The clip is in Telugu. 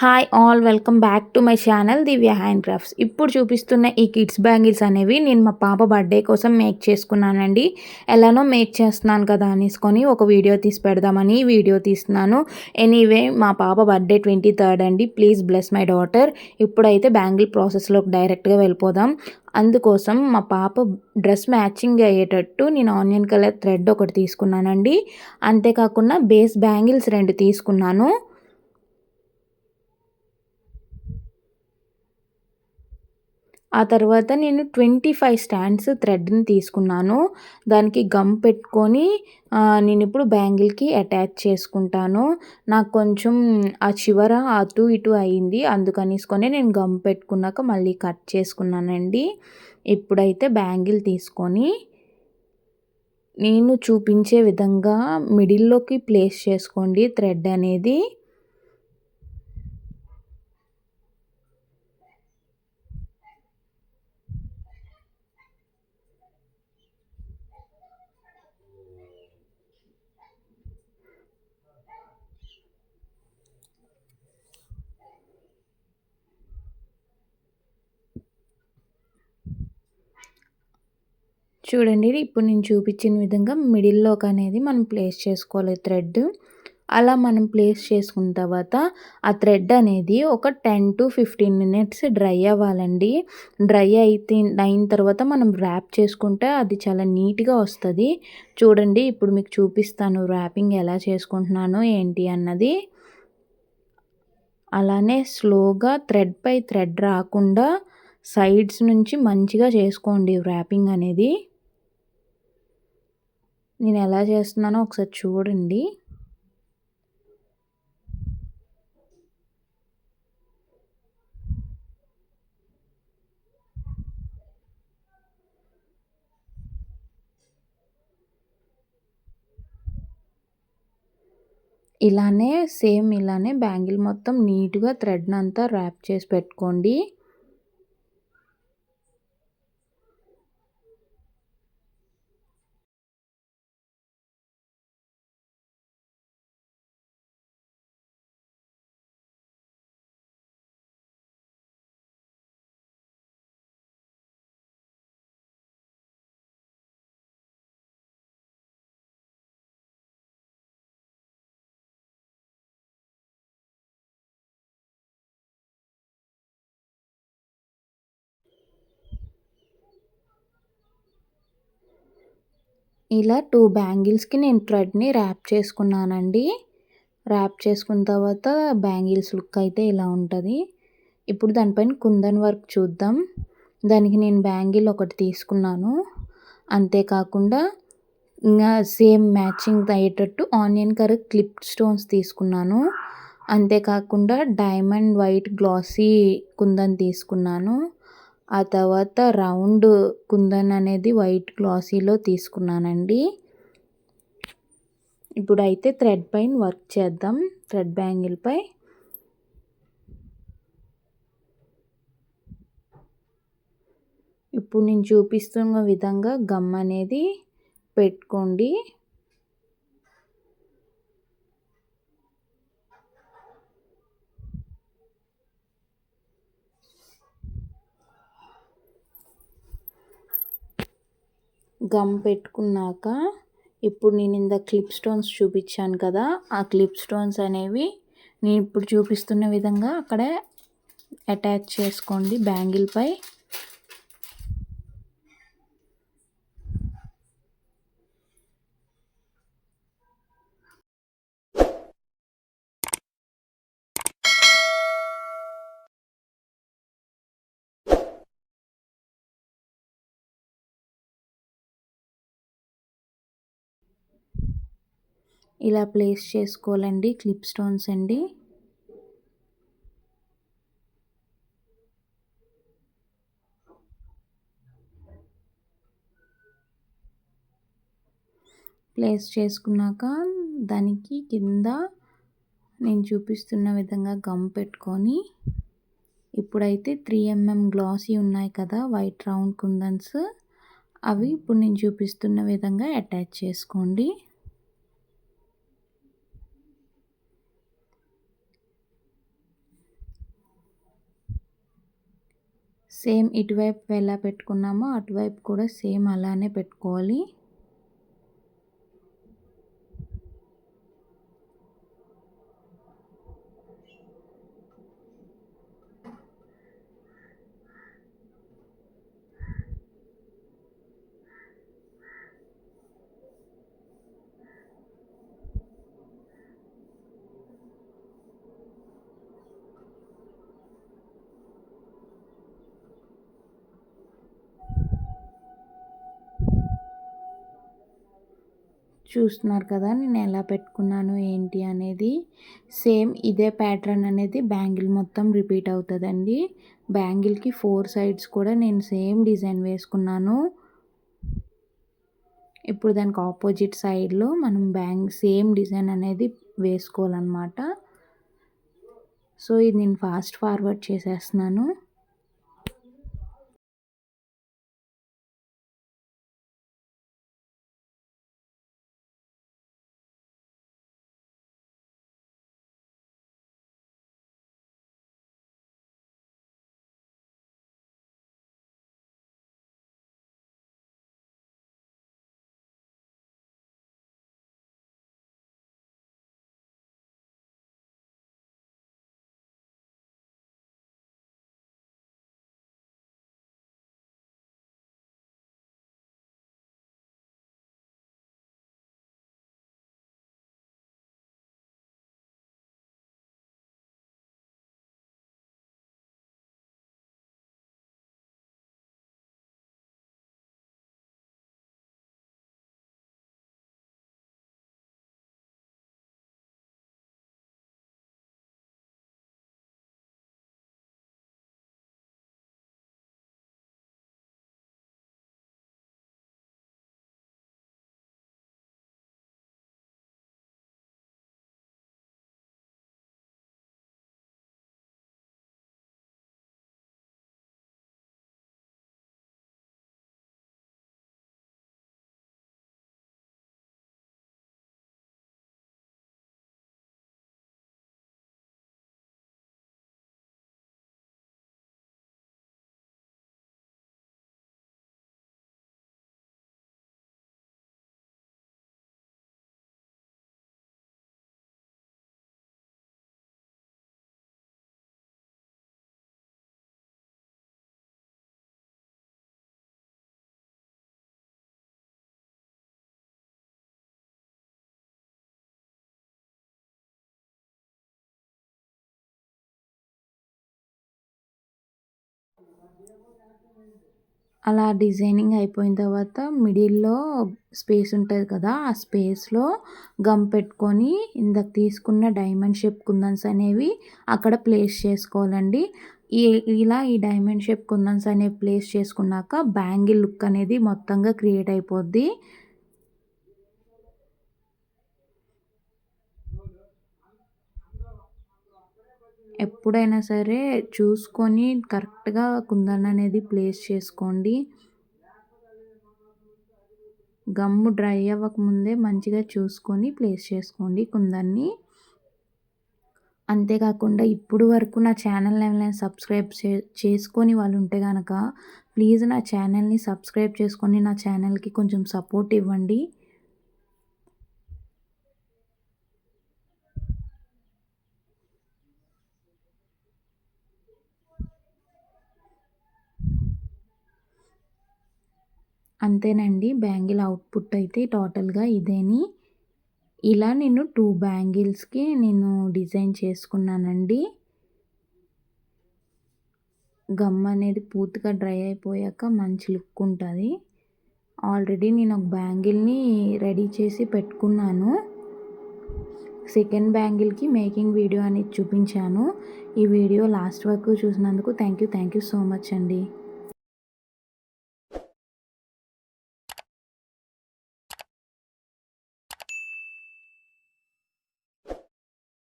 Hi all welcome back to my channel Divya hand crafts ఇప్పుడు చూపిస్తున్న ఈ కిడ్స్ బ్యాంగిల్స్ అనేవి నేను మా పాప బర్త్డే కోసం మేక్ చేసుకున్నానండి. ఎలానో మేక్ చేస్తున్నాను కదా అనేసుకొని ఒక వీడియో తీసి పెడదామని వీడియో తీస్తున్నాను. ఎనీవే మా పాప బర్త్డే ట్వంటీ థర్డ్ అండి. ప్లీజ్ బ్లెస్ మై డాటర్ ఇప్పుడైతే బ్యాంగిల్ ప్రాసెస్లోకి డైరెక్ట్గా వెళ్ళిపోదాం. అందుకోసం మా పాప డ్రెస్ మ్యాచింగ్ అయ్యేటట్టు నేను ఆనియన్ కలర్ థ్రెడ్ ఒకటి తీసుకున్నానండి. అంతేకాకుండా బేస్ బ్యాంగిల్స్ రెండు తీసుకున్నాను. ఆ తర్వాత నేను ట్వంటీ ఫైవ్ స్టాండ్స్ థ్రెడ్ని తీసుకున్నాను. దానికి గమ్ పెట్టుకొని నేను ఇప్పుడు బ్యాంగిల్కి అటాచ్ చేసుకుంటాను. నాకు కొంచెం ఆ చివర అటు ఇటు అయింది. అందుకనేసుకొని నేను గమ్ పెట్టుకున్నాక మళ్ళీ కట్ చేసుకున్నానండి. ఇప్పుడైతే బ్యాంగిల్ తీసుకొని నేను చూపించే విధంగా మిడిల్లోకి ప్లేస్ చేసుకోండి థ్రెడ్ అనేది. చూడండి ఇప్పుడు నేను చూపించిన విధంగా మిడిల్లోకి అనేది మనం ప్లేస్ చేసుకోవాలి థ్రెడ్ అలా మనం ప్లేస్ చేసుకున్న తర్వాత ఆ థ్రెడ్ అనేది ఒక ten to fifteen minutes dry అవ్వాలండి. డ్రై అయితే అయిన తర్వాత మనం ర్యాప్ చేసుకుంటే అది చాలా నీట్గా వస్తుంది. చూడండి ఇప్పుడు మీకు చూపిస్తాను ర్యాపింగ్ ఎలా చేసుకుంటున్నాను ఏంటి అన్నది. అలానే స్లోగా థ్రెడ్ పై థ్రెడ్ రాకుండా సైడ్స్ నుంచి మంచిగా చేసుకోండి ర్యాపింగ్ అనేది. నేను ఎలా చేస్తున్నానో ఒకసారి చూడండి. ఇలానే సేమ్ ఇలానే బ్యాంగిల్ మొత్తం నీట్గా థ్రెడ్నంతా ర్యాప్ చేసి పెట్టుకోండి. ఇలా టూ బ్యాంగిల్స్కి నేను థ్రెడ్ని ర్యాప్ చేసుకున్నానండి. ర్యాప్ చేసుకున్న తర్వాత బ్యాంగిల్స్ లుక్ అయితే ఇలా ఉంటుంది. ఇప్పుడు దానిపైన కుందన్ వర్క్ చూద్దాం. దానికి నేను బ్యాంగిల్ ఒకటి తీసుకున్నాను. అంతేకాకుండా ఇంకా సేమ్ మ్యాచింగ్ అయ్యేటట్టు ఆనియన్ కర్రీ క్లిప్ స్టోన్స్ తీసుకున్నాను. అంతేకాకుండా డైమండ్ వైట్ గ్లాసీ కుందన్ తీసుకున్నాను. ఆ తర్వాత రౌండ్ కుందన్ అనేది వైట్ గ్లాసీలో తీసుకున్నానండి. ఇప్పుడైతే థ్రెడ్ పైన వర్క్ చేద్దాం. థ్రెడ్ బ్యాంగిల్పై ఇప్పుడు నేను చూపిస్తున్న విధంగా గమ్ అనేది పెట్టుకోండి. గమ్ పెట్టుకున్నాక ఇప్పుడు నేను ఇంత క్లిప్ స్టోన్స్ చూపించాను కదా ఆ క్లిప్ స్టోన్స్ అనేవి నేను ఇప్పుడు చూపిస్తున్న విధంగా అక్కడే అటాచ్ చేసుకోండి బ్యాంగిల్పై ఇలా ప్లేస్ చేసుకోవాలండి క్లిప్ స్టోన్స్ అండి. ప్లేస్ చేసుకున్నాక దానికి కింద నేను చూపిస్తున్న విధంగా గమ్ పెట్టుకొని ఇప్పుడైతే త్రీ ఎంఎం గ్లాసీ ఉన్నాయి కదా వైట్ రౌండ్ కుందన్స్. అవి ఇప్పుడు నేను చూపిస్తున్న విధంగా అటాచ్ చేసుకోండి. సేమ్ ఇటువైపు ఎలా పెట్టుకున్నామో అటువైపు కూడా సేమ్ అలానే పెట్టుకోవాలి. చూస్తున్నారు కదా నేను ఎలా పెట్టుకున్నాను ఏంటి అనేది. సేమ్ ఇదే ప్యాటర్న్ అనేది బ్యాంగిల్ మొత్తం రిపీట్ అవుతుందండి. బ్యాంగిల్కి ఫోర్ సైడ్స్ కూడా నేను సేమ్ డిజైన్ వేసుకున్నాను. ఇప్పుడు దానికి ఆపోజిట్ సైడ్లో మనం బ్యాంగ్ సేమ్ డిజైన్ అనేది వేసుకోవాలన్నమాట. సో ఇది నేను ఫాస్ట్ ఫార్వర్డ్ చేసేస్తున్నాను. అలా డిజైనింగ్ అయిపోయిన తర్వాత మిడిల్లో స్పేస్ ఉంటుంది కదా ఆ స్పేస్లో గమ్ పెట్టుకొని ఇందాక తీసుకున్న డైమండ్ షేప్ కుందన్స్ అనేవి అక్కడ ప్లేస్ చేసుకోవాలండి. ఈ ఇలా ఈ డైమండ్ షేప్ కుందన్స్ అనేవి ప్లేస్ చేసుకున్నాక బ్యాంగిల్ లుక్ అనేది మొత్తంగా క్రియేట్ అయిపోద్ది. ఎప్పుడైనా సరే చూసుకొని కరెక్ట్గా కుందన్ అనేది ప్లేస్ చేసుకోండి. గమ్ము డ్రై అవ్వకముందే మంచిగా చూసుకొని ప్లేస్ చేసుకోండి కుందన్ని. అంతేకాకుండా ఇప్పుడు వరకు నా ఛానల్ ఎవరైనా సబ్స్క్రైబ్ చే చేసుకొని వాళ్ళు ఉంటే కనుక ప్లీజ్ నా ఛానల్ని సబ్స్క్రైబ్ చేసుకొని నా ఛానల్కి కొంచెం సపోర్ట్ ఇవ్వండి. అంతేనండి. బ్యాంగిల్ అవుట్పుట్ అయితే టోటల్గా ఇదేని. ఇలా నేను టూ బ్యాంగిల్స్కి నేను డిజైన్ చేసుకున్నానండి. గమ్ అనేది పూర్తిగా డ్రై అయిపోయాక మంచి లుక్ ఉంటుంది. ఆల్రెడీ నేను ఒక బ్యాంగిల్ని రెడీ చేసి పెట్టుకున్నాను. సెకండ్ బ్యాంగిల్కి మేకింగ్ వీడియో అనేది చూపించాను. ఈ వీడియో లాస్ట్ వరకు చూసినందుకు thank you thank you so much అండి.